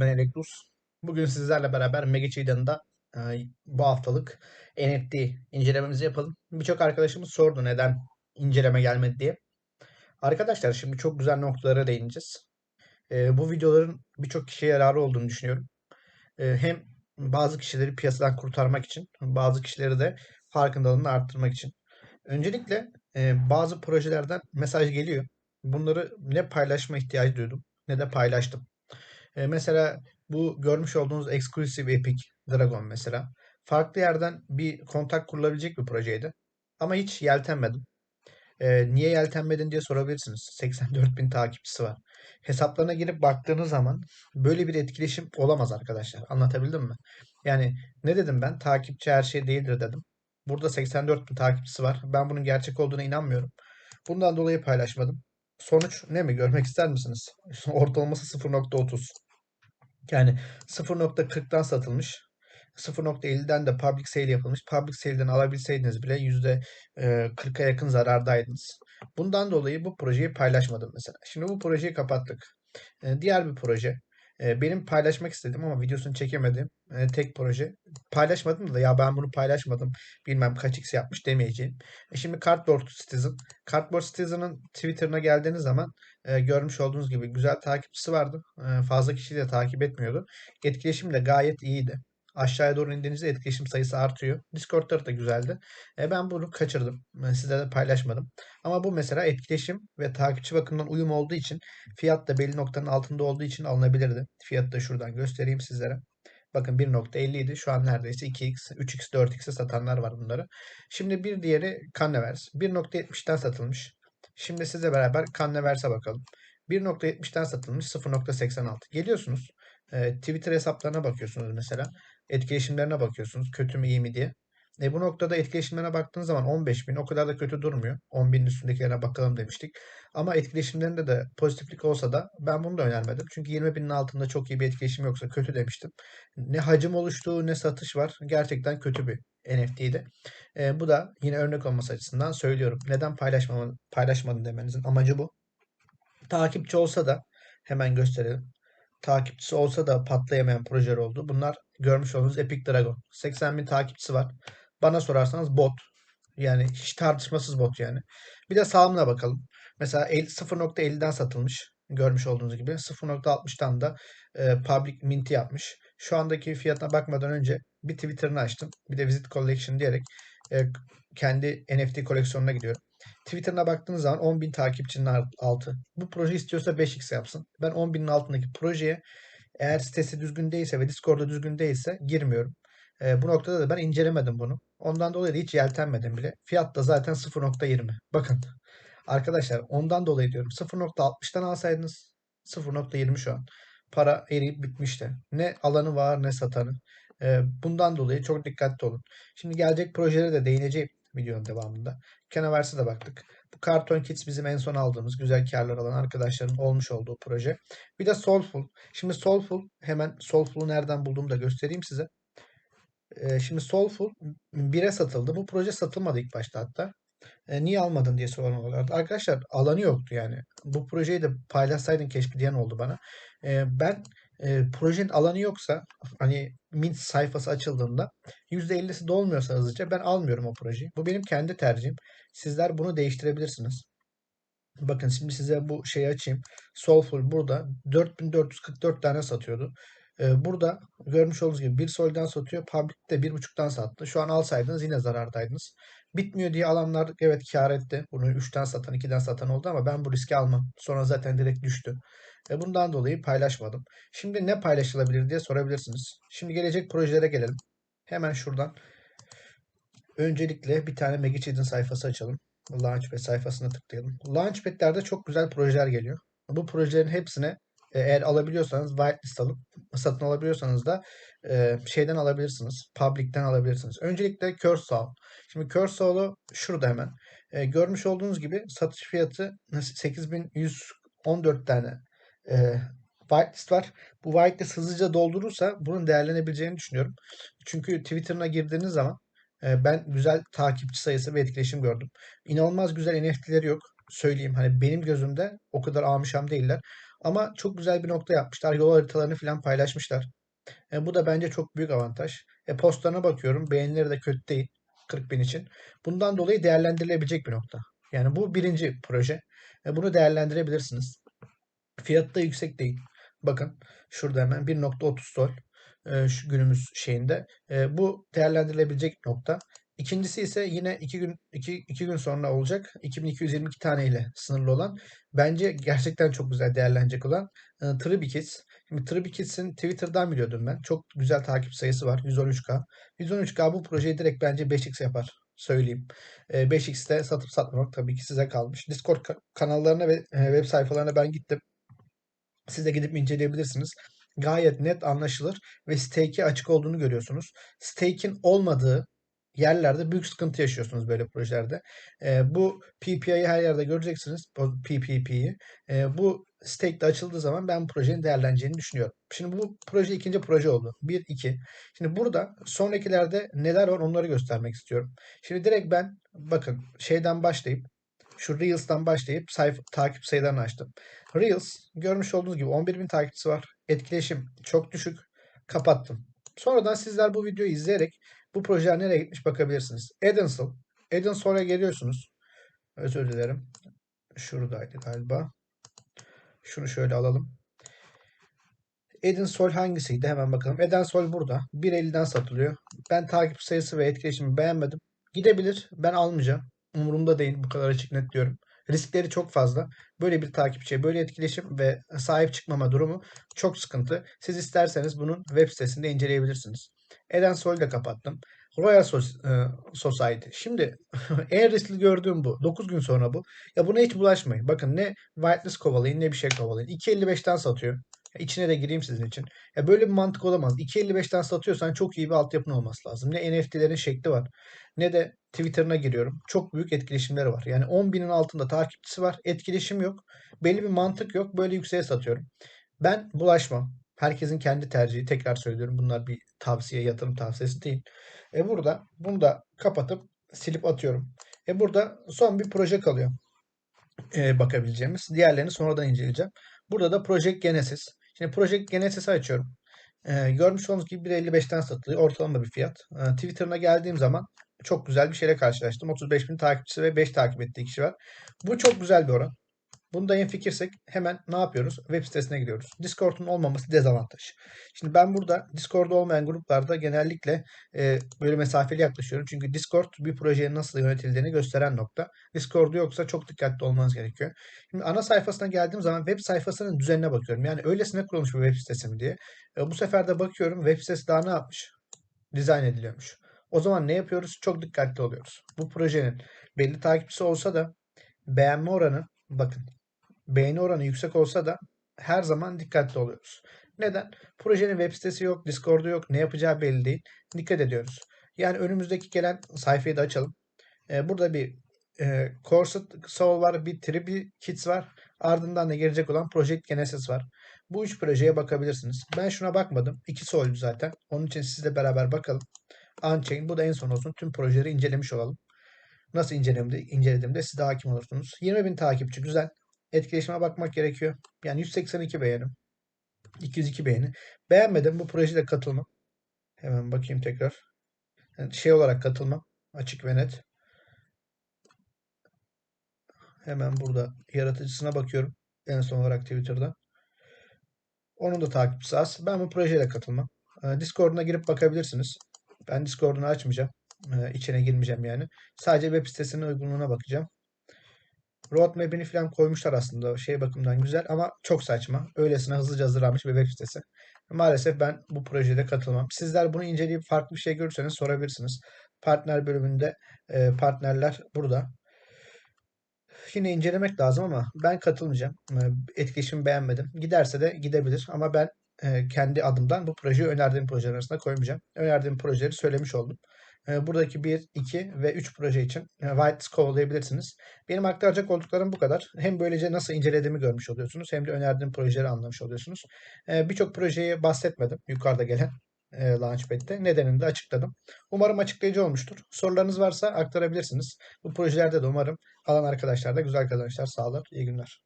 Ben Elektros. Bugün sizlerle beraber Megacheetah'da e, bu haftalık NFT incelememizi yapalım. Birçok arkadaşımız sordu neden inceleme gelmedi diye. Arkadaşlar şimdi çok güzel noktalara değineceğiz. E, bu videoların birçok kişiye yararı olduğunu düşünüyorum. E, hem bazı kişileri piyasadan kurtarmak için, bazı kişileri de farkındalığını arttırmak için. Öncelikle e, bazı projelerden mesaj geliyor. Bunları ne paylaşma ihtiyacı duydum ne de paylaştım. E, mesela bu görmüş olduğunuz Exclusive Epic Dragon mesela. Farklı yerden bir kontak kurulabilecek bir projeydi. Ama hiç yeltenmedim. E, niye yeltenmedin diye sorabilirsiniz. 84 bin takipçisi var. Hesaplarına girip baktığınız zaman böyle bir etkileşim olamaz arkadaşlar. Anlatabildim mi? Yani ne dedim ben? Takipçi her şey değildir dedim. Burada 84 bin takipçisi var. Ben bunun gerçek olduğuna inanmıyorum. Bundan dolayı paylaşmadım. Sonuç ne mi? Görmek ister misiniz? Ortalaması 0.30. Yani 0.40'dan satılmış. 0.50'den de public sale yapılmış. Public sale'den alabilseydiniz bile %40'a yakın zarardaydınız. Bundan dolayı bu projeyi paylaşmadım mesela. Şimdi bu projeyi kapattık. Diğer bir proje. Benim paylaşmak istedim ama videosunu çekemedim. Tek proje. Paylaşmadım da ya ben bunu paylaşmadım. Bilmem kaç x yapmış demeyeceğim. Şimdi Cardboard Citizen. Cardboard Citizen'ın Twitter'ına geldiğiniz zaman görmüş olduğunuz gibi güzel takipçisi vardı. Fazla kişi de takip etmiyordu. Etkileşim de gayet iyiydi. Aşağıya doğru indiğinizde etkileşim sayısı artıyor. Discord'ları da güzeldi. E ben bunu kaçırdım. Size de paylaşmadım. Ama bu mesela etkileşim ve takipçi bakımından uyum olduğu için fiyat da belli noktanın altında olduğu için alınabilirdi. Fiyatı da şuradan göstereyim sizlere. Bakın 1.50 idi. Şu an neredeyse 2x, 3x, 4x'e satanlar var bunları. Şimdi bir diğeri Canneverse. 1.70'den satılmış. Şimdi size beraber Canneverse'e bakalım. 1.70'den satılmış 0.86. Geliyorsunuz. E, Twitter hesaplarına bakıyorsunuz mesela etkileşimlerine bakıyorsunuz. Kötü mü iyi mi diye. E bu noktada etkileşimlerine baktığınız zaman 15 bin o kadar da kötü durmuyor. 10 binin üstündekilerine bakalım demiştik. Ama etkileşimlerinde de pozitiflik olsa da ben bunu da önermedim. Çünkü 20 binin altında çok iyi bir etkileşim yoksa kötü demiştim. Ne hacim oluştuğu ne satış var. Gerçekten kötü bir NFT'ydi. E, bu da yine örnek olması açısından söylüyorum. Neden paylaşmamadın, paylaşmadın demenizin amacı bu. Takipçi olsa da hemen gösterelim takipçisi olsa da patlayamayan projeler oldu. Bunlar görmüş olduğunuz Epic Dragon. 80 bin takipçisi var. Bana sorarsanız bot. Yani hiç tartışmasız bot yani. Bir de sağlamına bakalım. Mesela 0.50'den satılmış. Görmüş olduğunuz gibi. 0.60'dan da e, public minti yapmış. Şu andaki fiyatına bakmadan önce bir Twitter'ını açtım. Bir de Visit Collection diyerek e, kendi NFT koleksiyonuna gidiyorum. Twitter'ına baktığınız zaman 10.000 takipçinin altı. Bu proje istiyorsa 5x yapsın. Ben 10.000'in altındaki projeye eğer sitesi düzgün değilse ve Discord'da düzgün değilse girmiyorum. E, bu noktada da ben incelemedim bunu. Ondan dolayı da hiç yeltenmedim bile. Fiyat da zaten 0.20. Bakın arkadaşlar ondan dolayı diyorum 0.60'dan alsaydınız 0.20 şu an. Para eriyip bitmişti. Ne alanı var ne satanı. E, bundan dolayı çok dikkatli olun. Şimdi gelecek projelere de değineceğim videonun devamında. Canaverse'e de baktık. Bu Karton Kits bizim en son aldığımız güzel karlar alan arkadaşların olmuş olduğu proje. Bir de Soulful. Şimdi Soulful hemen Soulful'u nereden bulduğumu da göstereyim size. Ee, şimdi Soulful 1'e satıldı. Bu proje satılmadı ilk başta hatta. E, niye almadın diye soruyorlardı. Arkadaşlar alanı yoktu yani. Bu projeyi de paylaşsaydın keşke diyen oldu bana. E, ben e, projenin alanı yoksa hani Mint sayfası açıldığında %50'si dolmuyorsa hızlıca ben almıyorum o projeyi. Bu benim kendi tercihim. Sizler bunu değiştirebilirsiniz. Bakın şimdi size bu şeyi açayım. Soulful burada 4444 tane satıyordu. Ee, burada görmüş olduğunuz gibi bir soldan satıyor. Public'te bir buçuktan sattı. Şu an alsaydınız yine zarardaydınız. Bitmiyor diye alanlar evet kar etti. Bunu 3'ten satan 2'den satan oldu ama ben bu riski almam. Sonra zaten direkt düştü. E bundan dolayı paylaşmadım. Şimdi ne paylaşılabilir diye sorabilirsiniz. Şimdi gelecek projelere gelelim. Hemen şuradan. Öncelikle bir tane Magic sayfası açalım. Launchpad sayfasına tıklayalım. Launchpad'lerde çok güzel projeler geliyor. Bu projelerin hepsine e, eğer alabiliyorsanız whitelist alıp satın alabiliyorsanız da e, şeyden alabilirsiniz. Public'ten alabilirsiniz. Öncelikle Cursaw. Şimdi Cursaw'u şurada hemen. E, görmüş olduğunuz gibi satış fiyatı 8114 tane e, whitelist var. Bu whitelist hızlıca doldurursa bunun değerlenebileceğini düşünüyorum. Çünkü Twitter'ına girdiğiniz zaman e, ben güzel takipçi sayısı ve etkileşim gördüm. İnanılmaz güzel NFT'leri yok. Söyleyeyim hani benim gözümde o kadar amışam değiller. Ama çok güzel bir nokta yapmışlar. Yol haritalarını falan paylaşmışlar. E, bu da bence çok büyük avantaj. E, postlarına bakıyorum. Beğenileri de kötü değil. 40 bin için. Bundan dolayı değerlendirilebilecek bir nokta. Yani bu birinci proje. E, bunu değerlendirebilirsiniz. Fiyatı da yüksek değil. Bakın şurada hemen 1.30 sol e, şu günümüz şeyinde. E, bu değerlendirilebilecek nokta. İkincisi ise yine 2 gün 2, 2 gün sonra olacak. 2222 tane ile sınırlı olan. Bence gerçekten çok güzel değerlenecek olan e, Tribikits. Şimdi Tribikits'in Twitter'dan biliyordum ben. Çok güzel takip sayısı var. 113k. 113k bu projeyi direkt bence 5x yapar. Söyleyeyim. E, 5x'te satıp satmamak tabii ki size kalmış. Discord ka- kanallarına ve e, web sayfalarına ben gittim. Siz de gidip inceleyebilirsiniz. Gayet net anlaşılır ve stake'i açık olduğunu görüyorsunuz. Stake'in olmadığı yerlerde büyük sıkıntı yaşıyorsunuz böyle projelerde. E, bu PPI'yi her yerde göreceksiniz. PPP'yi. E, bu stake de açıldığı zaman ben bu projenin değerleneceğini düşünüyorum. Şimdi bu proje ikinci proje oldu. 1, 2. Şimdi burada sonrakilerde neler var onları göstermek istiyorum. Şimdi direkt ben bakın şeyden başlayıp şu Reels'tan başlayıp sayfa, takip sayılarını açtım. Reels görmüş olduğunuz gibi 11.000 takipçisi var. Etkileşim çok düşük. Kapattım. Sonradan sizler bu videoyu izleyerek bu projeler nereye gitmiş bakabilirsiniz. Edensil. Edensol'a geliyorsunuz. Özür dilerim. Şuradaydı galiba. Şunu şöyle alalım. Edensol hangisiydi? Hemen bakalım. Edensol burada. 1.50'den satılıyor. Ben takip sayısı ve etkileşimi beğenmedim. Gidebilir. Ben almayacağım. Umurumda değil. Bu kadar açık net diyorum. Riskleri çok fazla. Böyle bir takipçiye böyle etkileşim ve sahip çıkmama durumu çok sıkıntı. Siz isterseniz bunun web sitesinde inceleyebilirsiniz. Edensol'u da kapattım. Royal e, Society. Şimdi en riskli gördüğüm bu. 9 gün sonra bu. Ya buna hiç bulaşmayın. Bakın ne whitelist kovalayın ne bir şey kovalayın. 2.55'ten satıyor. İçine de gireyim sizin için. Ya böyle bir mantık olamaz. 2.55'ten satıyorsan çok iyi bir altyapın olması lazım. Ne NFT'lerin şekli var ne de Twitter'ına giriyorum. Çok büyük etkileşimleri var. Yani 10 binin altında takipçisi var. Etkileşim yok. Belli bir mantık yok. Böyle yükseğe satıyorum. Ben bulaşmam. Herkesin kendi tercihi. Tekrar söylüyorum. Bunlar bir tavsiye, yatırım tavsiyesi değil. E burada bunu da kapatıp silip atıyorum. E burada son bir proje kalıyor. E, bakabileceğimiz. Diğerlerini sonradan inceleyeceğim. Burada da Project Genesis. Şimdi Project Genesis'i açıyorum. E, görmüş olduğunuz gibi 1.55'ten satılıyor. Ortalama bir fiyat. E, Twitter'ına geldiğim zaman çok güzel bir şeyle karşılaştım. 35 bin takipçisi ve 5 takip ettiği kişi var. Bu çok güzel bir oran. Bunda en fikirsek hemen ne yapıyoruz? Web sitesine gidiyoruz. Discord'un olmaması dezavantaj. Şimdi ben burada Discord'da olmayan gruplarda genellikle e, böyle mesafeli yaklaşıyorum. Çünkü Discord bir projenin nasıl yönetildiğini gösteren nokta. Discord'u yoksa çok dikkatli olmanız gerekiyor. Şimdi ana sayfasına geldiğim zaman web sayfasının düzenine bakıyorum. Yani öylesine kurulmuş bir web sitesi mi diye. E, bu sefer de bakıyorum web sitesi daha ne yapmış? Dizayn ediliyormuş. O zaman ne yapıyoruz? Çok dikkatli oluyoruz. Bu projenin belli takipçisi olsa da beğenme oranı bakın beğeni oranı yüksek olsa da her zaman dikkatli oluyoruz. Neden? Projenin web sitesi yok, Discord'u yok, ne yapacağı belli değil. Dikkat ediyoruz. Yani önümüzdeki gelen sayfayı da açalım. Ee, burada bir e, Corset Soul var, bir Triple Kits var. Ardından da gelecek olan Project Genesis var. Bu üç projeye bakabilirsiniz. Ben şuna bakmadım. İki Soul'du zaten. Onun için sizle beraber bakalım. Unchained. Bu da en son olsun. Tüm projeleri incelemiş olalım. Nasıl incelediğimde, incelediğimde siz de hakim olursunuz. 20 bin takipçi güzel. Etkileşime bakmak gerekiyor. Yani 182 beğenim. 202 beğeni. Beğenmedim. Bu projede katılmam. Hemen bakayım tekrar. Yani şey olarak katılmam. Açık ve net. Hemen burada yaratıcısına bakıyorum. En son olarak Twitter'da. Onun da takipçisi az. Ben bu projeyle katılmam. Ee, Discord'una girip bakabilirsiniz. Ben Discord'unu açmayacağım. Ee, içine girmeyeceğim yani. Sadece web sitesinin uygunluğuna bakacağım. Roadmap'ini falan koymuşlar aslında şey bakımdan güzel ama çok saçma. Öylesine hızlıca hazırlanmış bir web sitesi. Maalesef ben bu projede katılmam. Sizler bunu inceleyip farklı bir şey görürseniz sorabilirsiniz. Partner bölümünde e, partnerler burada. Yine incelemek lazım ama ben katılmayacağım. E, etkileşimi beğenmedim. Giderse de gidebilir ama ben e, kendi adımdan bu projeyi önerdiğim projeler arasında koymayacağım. Önerdiğim projeleri söylemiş oldum. E, buradaki 1, 2 ve 3 proje için e, whitelist kovalayabilirsiniz. Benim aktaracak olduklarım bu kadar. Hem böylece nasıl incelediğimi görmüş oluyorsunuz hem de önerdiğim projeleri anlamış oluyorsunuz. E, Birçok projeyi bahsetmedim yukarıda gelen e, Launchpad'de. Nedenini de açıkladım. Umarım açıklayıcı olmuştur. Sorularınız varsa aktarabilirsiniz. Bu projelerde de umarım alan arkadaşlar da güzel kazançlar sağlar. İyi günler.